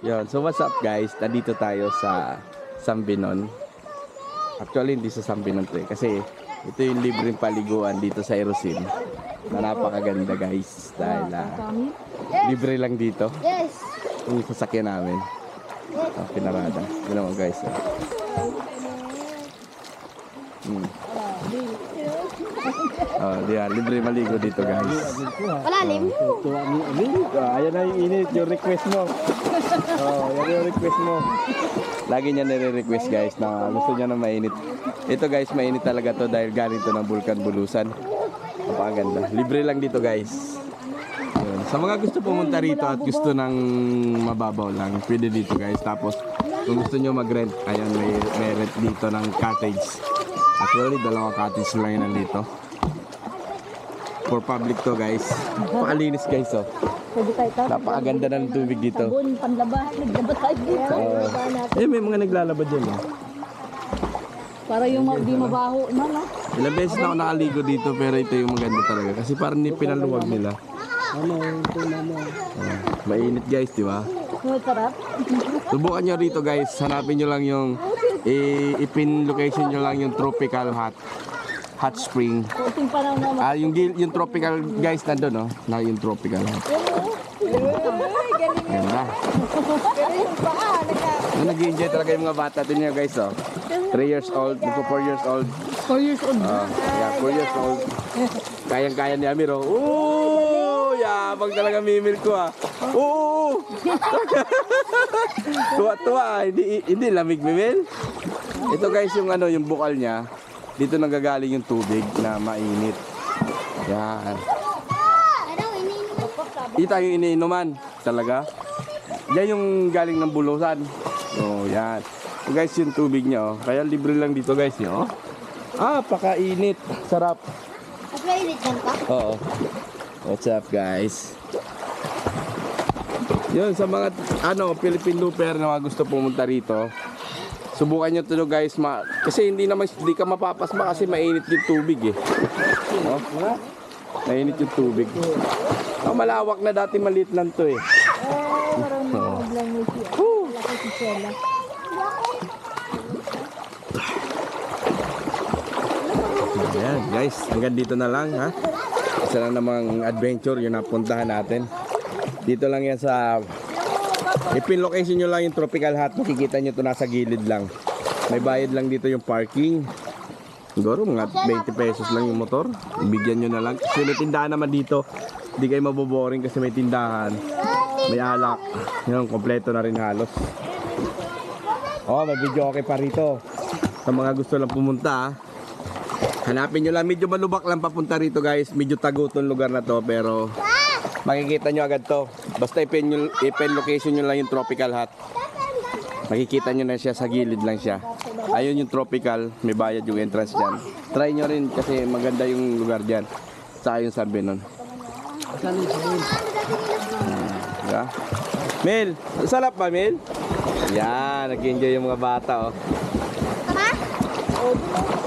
Yun. So what's up guys? Nandito tayo sa Sambinon. Actually hindi sa Sambinon to eh. Kasi ito yung libreng paliguan dito sa Erosin. Na napakaganda guys. Dahil ah, libre lang dito. Yes. Yung sasakyan namin. Ang pinarada. Yun naman guys. ah. Hmm. Oh, di ah, libre maligo dito guys. Malalim. Ah, ayan na yung init, yung request mo. Oh, yan yung request mo. Lagi niya nire-request guys na gusto niya na mainit. Ito guys, mainit talaga to dahil galing to ng Bulkan Bulusan. Napakaganda. Libre lang dito guys. Yun. Sa mga gusto pumunta rito at gusto ng mababaw lang, pwede dito guys. Tapos kung gusto nyo mag-rent, ayan may, may rent dito ng cottage. Actually, dalawa cottage lang yun nandito. For public to guys. Napakalinis guys oh. Pwede tayo ito. Napakaganda ng tubig dito. Sabon, panlaba. Naglaba tayo dito. Oo. eh, may mga naglalaba dyan. Oh. Para yung ma- di mabaho na, no? Ilang beses na ako nakaligo dito pero ito yung maganda talaga. Kasi parang ni pinaluwag nila. Ano, ito na mo. Oh, mainit guys, di ba? Sarap. Subukan nyo rito guys. Hanapin nyo lang yung i- ipin location nyo lang yung tropical hot hot spring. Kunting panahon na Ah, yung gil- yung tropical guys nandun, no? Na yung tropical hot. Ganda. Yung nag-enjoy talaga yung mga bata. Tingnan nyo guys, oh. 3 years old, magpo 4 years old. 4 years old. Oh, yeah, 4 years old. Kayang-kaya ni Amir, oh. Oo! Yabang talaga mimil ko, ah. Oo! Tuwa-tuwa. Hindi, hindi lamig mimil. Ito guys, yung ano, yung bukal niya. Dito nanggagaling yung tubig na mainit. Yan. Ita yung iniinuman. Talaga. Yan yung galing ng bulusan. Oh, yan. So guys, yung tubig niya, oh. Kaya libre lang dito guys, eh, oh. Ah, pakainit. Sarap. Nagpainit yan ka? Oo. What's up, guys? Yun, sa mga, ano, Philippine Looper na gusto pumunta rito, subukan nyo to guys, ma kasi hindi naman, hindi ka mapapasma kasi mainit yung tubig eh. Oh, mainit yung tubig. Oh, malawak na dati maliit lang to eh. Eh, parang naglang mo siya. Ayan, guys, hanggang dito na lang ha. Isa lang namang adventure yung napuntahan natin. Dito lang yan sa Ipin location nyo lang yung tropical hut. Makikita nyo to nasa gilid lang. May bayad lang dito yung parking. Siguro mga 20 pesos lang yung motor. Bigyan nyo na lang. Kasi may tindahan naman dito. Hindi kayo maboboring kasi may tindahan. May alak. Yun, kompleto na rin halos. Oh, may video okay pa rito. Sa mga gusto lang pumunta ha. Hanapin nyo lang, medyo malubak lang papunta rito guys. Medyo tago tong lugar na to pero makikita nyo agad to. Basta ipin, nyo, ipin location nyo lang yung tropical hut. Makikita nyo na siya sa gilid lang siya. Ayun yung tropical, may bayad yung entrance dyan. Try nyo rin kasi maganda yung lugar dyan. Sa yung sabi nun. Yeah. Mel, sarap ba Mel? Yan, nag-enjoy yung mga bata oh.